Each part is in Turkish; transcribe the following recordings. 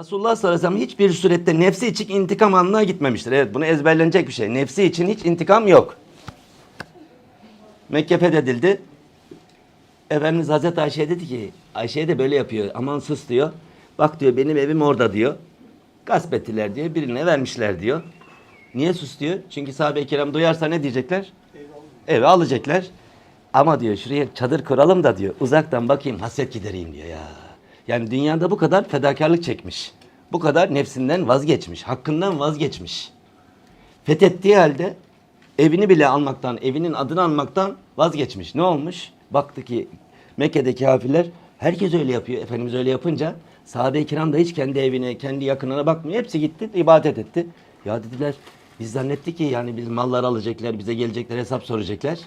Resulullah sallallahu aleyhi ve sellem hiçbir surette nefsi için intikam anına gitmemiştir. Evet bunu ezberlenecek bir şey. Nefsi için hiç intikam yok. Mekke fethedildi. Efendimiz Hazreti Ayşe dedi ki, Ayşe de böyle yapıyor. Aman sus diyor. Bak diyor benim evim orada diyor. Gasp ettiler diyor. Birine vermişler diyor. Niye sus diyor? Çünkü sahabe-i kiram duyarsa ne diyecekler? Eve alacaklar. Ama diyor şuraya çadır kuralım da diyor. Uzaktan bakayım hasret gidereyim diyor ya. Yani dünyada bu kadar fedakarlık çekmiş. Bu kadar nefsinden vazgeçmiş. Hakkından vazgeçmiş. Fethettiği halde evini bile almaktan, evinin adını almaktan vazgeçmiş. Ne olmuş? Baktı ki Mekke'deki kafirler herkes öyle yapıyor. Efendimiz öyle yapınca sahabe-i kiram da hiç kendi evine, kendi yakınına bakmıyor. Hepsi gitti, ibadet etti. Ya dediler biz zannettik ki yani biz malları alacaklar, bize gelecekler, hesap soracaklar.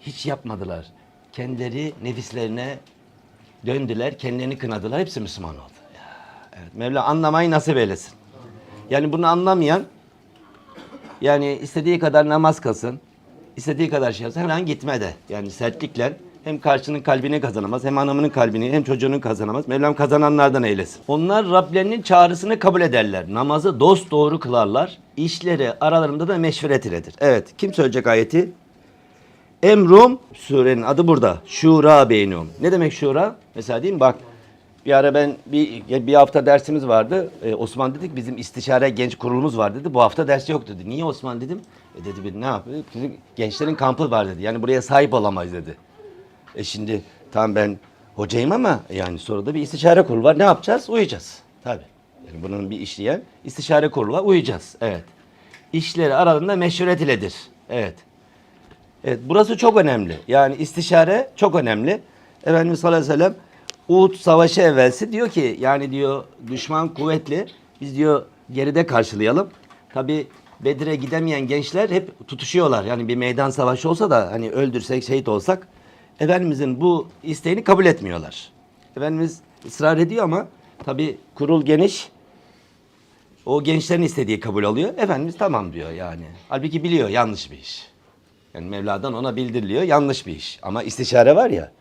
Hiç yapmadılar. Kendileri nefislerine döndüler, kendilerini kınadılar. Hepsi Müslüman oldu. Ya, evet, Mevla anlamayı nasip eylesin. Yani bunu anlamayan yani istediği kadar namaz kılsın, istediği kadar şey yapsın hemen gitme de. Yani sertlikle hem karşının kalbini kazanamaz, hem hanımının kalbini, hem çocuğunu kazanamaz. Mevlam kazananlardan eylesin. Onlar Rablerinin çağrısını kabul ederler. Namazı dost doğru kılarlar. İşleri aralarında da meşveret iledir. Evet, kim söyleyecek ayeti? Emrum surenin adı burada. Şura beynum. Ne demek şura? Mesela diyeyim bak bir ara ben bir bir hafta dersimiz vardı. Ee, Osman dedik bizim istişare genç kurulumuz var dedi. Bu hafta ders yok dedi. Niye Osman dedim. E dedi bir ne yapıyor? Gençlerin kampı var dedi. Yani buraya sahip olamayız dedi. E şimdi tamam ben hocayım ama yani sonra da bir istişare kurulu var. Ne yapacağız? Uyuyacağız. Tabii. Yani bunun bir işleyen istişare kurulu var. Uyuyacağız. Evet. İşleri aralarında meşruret iledir. Evet. Evet burası çok önemli. Yani istişare çok önemli. Efendimiz sallallahu aleyhi ve sellem Uhud savaşı evvelsi diyor ki yani diyor düşman kuvvetli. Biz diyor geride karşılayalım. Tabi Bedir'e gidemeyen gençler hep tutuşuyorlar. Yani bir meydan savaşı olsa da hani öldürsek şehit olsak Efendimizin bu isteğini kabul etmiyorlar. Efendimiz ısrar ediyor ama tabi kurul geniş. O gençlerin istediği kabul oluyor. Efendimiz tamam diyor yani. Halbuki biliyor yanlış bir iş. Yani Mevla'dan ona bildiriliyor yanlış bir iş. Ama istişare var ya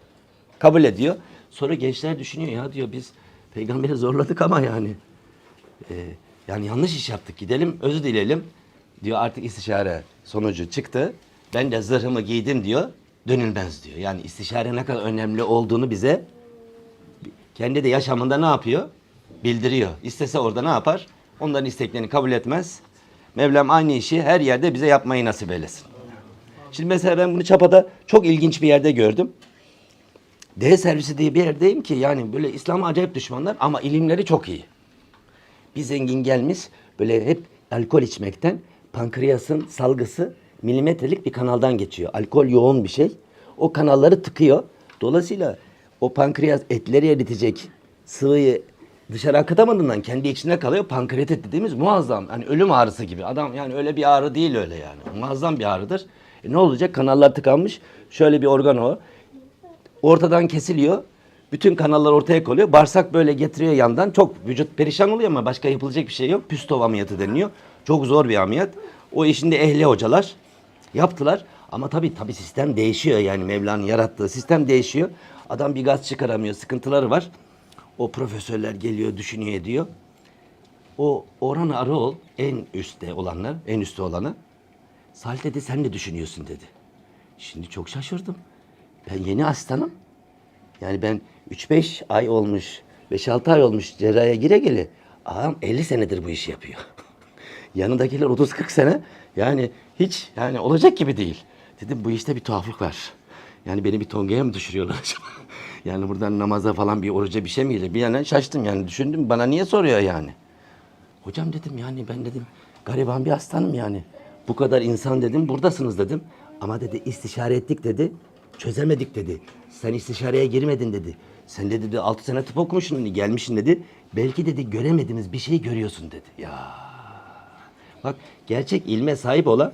kabul ediyor. Sonra gençler düşünüyor ya diyor biz peygamberi zorladık ama yani e, yani yanlış iş yaptık gidelim özür dileyelim diyor artık istişare sonucu çıktı. Ben de zırhımı giydim diyor dönülmez diyor. Yani istişare ne kadar önemli olduğunu bize kendi de yaşamında ne yapıyor? Bildiriyor. İstese orada ne yapar? Onların isteklerini kabul etmez. Mevlam aynı işi her yerde bize yapmayı nasip eylesin. Şimdi mesela ben bunu Çapa'da çok ilginç bir yerde gördüm. D servisi diye bir yerdeyim ki yani böyle İslam'a acayip düşmanlar ama ilimleri çok iyi. Bir zengin gelmiş böyle hep alkol içmekten pankreasın salgısı milimetrelik bir kanaldan geçiyor. Alkol yoğun bir şey. O kanalları tıkıyor. Dolayısıyla o pankreas etleri eritecek sıvıyı dışarı akıtamadığından kendi içinde kalıyor. Pankreatit dediğimiz muazzam. Hani ölüm ağrısı gibi. Adam yani öyle bir ağrı değil öyle yani. Muazzam bir ağrıdır. E ne olacak? Kanallar tıkanmış. Şöyle bir organ o. Ortadan kesiliyor. Bütün kanallar ortaya koyuyor. Bağırsak böyle getiriyor yandan. Çok vücut perişan oluyor ama başka yapılacak bir şey yok. Püstov ameliyatı deniliyor. Çok zor bir ameliyat. O işin de ehli hocalar yaptılar. Ama tabii tabii sistem değişiyor yani Mevla'nın yarattığı sistem değişiyor. Adam bir gaz çıkaramıyor, sıkıntıları var. O profesörler geliyor, düşünüyor, ediyor. O Orhan Arıoğlu en üstte olanlar, en üstte olanı. Salih dedi sen ne düşünüyorsun dedi. Şimdi çok şaşırdım. Ben yeni asistanım. Yani ben 3-5 ay olmuş, 5-6 ay olmuş cerrahiye gire gele. Ağam 50 senedir bu işi yapıyor. Yanındakiler 30-40 sene. Yani hiç yani olacak gibi değil. Dedim bu işte bir tuhaflık var. Yani beni bir tongaya mı düşürüyorlar acaba? yani buradan namaza falan bir oruca bir şey mi geliyor? Bir yandan şaştım yani düşündüm bana niye soruyor yani? Hocam dedim yani ben dedim gariban bir hastanım yani. Bu kadar insan dedim buradasınız dedim. Ama dedi istişare ettik dedi. Çözemedik dedi. Sen istişareye girmedin dedi. Sen de dedi 6 sene tıp okumuşsun dedi. Gelmişsin dedi. Belki dedi göremediğimiz bir şey görüyorsun dedi. Ya Bak gerçek ilme sahip olan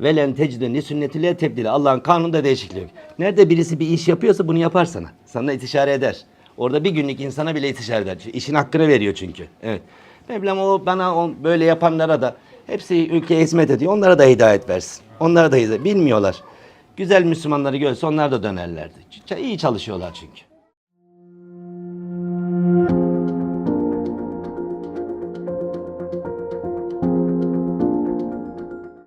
velen tecdünni sünnetiyle tebdili. Allah'ın kanunda değişiklik yok. Nerede birisi bir iş yapıyorsa bunu yapar sana. Sana istişare eder. Orada bir günlük insana bile istişare eder. İşin hakkını veriyor çünkü. Evet. Mevlam o bana o böyle yapanlara da hepsi ülkeye hizmet ediyor. Onlara da hidayet versin. Onlara da hidayet. Bilmiyorlar. Güzel Müslümanları görse onlar da dönerlerdi. İyi çalışıyorlar çünkü.